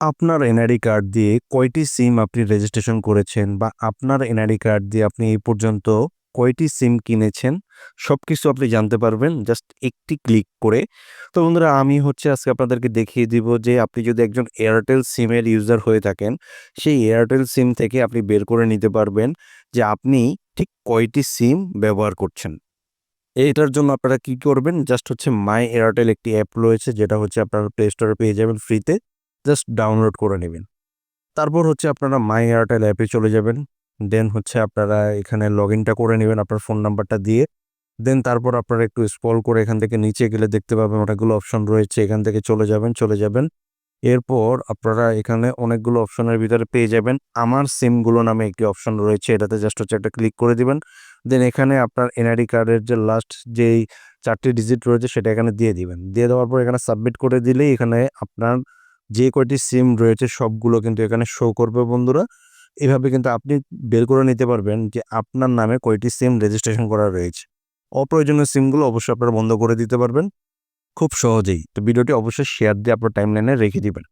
আপনার NID card দিয়ে কয়টি সিম আপনি রেজিস্ট্রেশন করেছেন বা আপনার এনআইডি কার্ড দিয়ে আপনি এই পর্যন্ত কয়টি সিম কিনেছেন সব কিছু আপনি জানতে পারবেন। জাস্ট একটি ক্লিক করে। তো বন্ধুরা, আমি হচ্ছে আজকে আপনাদেরকে দেখিয়ে দিব যে আপনি যদি একজন এয়ারটেল সিমের ইউজার হয়ে থাকেন, সেই এয়ারটেল সিম থেকে আপনি বের করে নিতে পারবেন যে আপনি ঠিক কয়টি সিম ব্যবহার করছেন। এটার জন্য আপনারা কি করবেন? জাস্ট হচ্ছে মাই এয়ারটেল একটি অ্যাপ রয়েছে, যেটা হচ্ছে আপনারা প্লে স্টোরে পেয়ে যাবেন ফ্রিতে জাস্ট ডাউনলোড করে নেবেন। তারপর হচ্ছে আপনারা মাই এয়ারটেল অ্যাপে চলে যাবেন। দেন হচ্ছে আপনারা এখানে লগ ইনটা করে নেবেন আপনার ফোন নাম্বারটা দিয়ে। দেন তারপর আপনারা একটু স্ক্রল করে এখান থেকে নিচে গেলে দেখতে পাবেন অনেকগুলো অপশন রয়েছে। এখান থেকে চলে যাবেন চলে যাবেন। এরপর আপনারা এখানে অনেকগুলো অপশনের ভিতরে পেয়ে যাবেন। আমার সিমগুলো নামে একটি অপশন রয়েছে, এটাতে জাস্ট হচ্ছে একটা ক্লিক করে দিবেন। দেন এখানে আপনার এনআইডি কার্ডের যে লাস্ট যেই চারটি ডিজিট রয়েছে, সেটা এখানে দিয়ে দিবেন। দিয়ে দেওয়ার পর এখানে সাবমিট করে দিলেই এখানে আপনার যে কয়টি সিম রয়েছে সবগুলো কিন্তু এখানে শো করবে বন্ধুরা। এভাবে কিন্তু আপনি বের করে নিতে পারবেন যে আপনার নামে কয়টি সিম রেজিস্ট্রেশন করা রয়েছে। অপ্রয়োজনীয় সিমগুলো অবশ্যই আপনারা বন্ধ করে দিতে পারবেন। খুব সহজেই। তো ভিডিওটি অবশ্যই শেয়ার দিয়ে আপনার টাইম লাইনে রেখে দিবেন।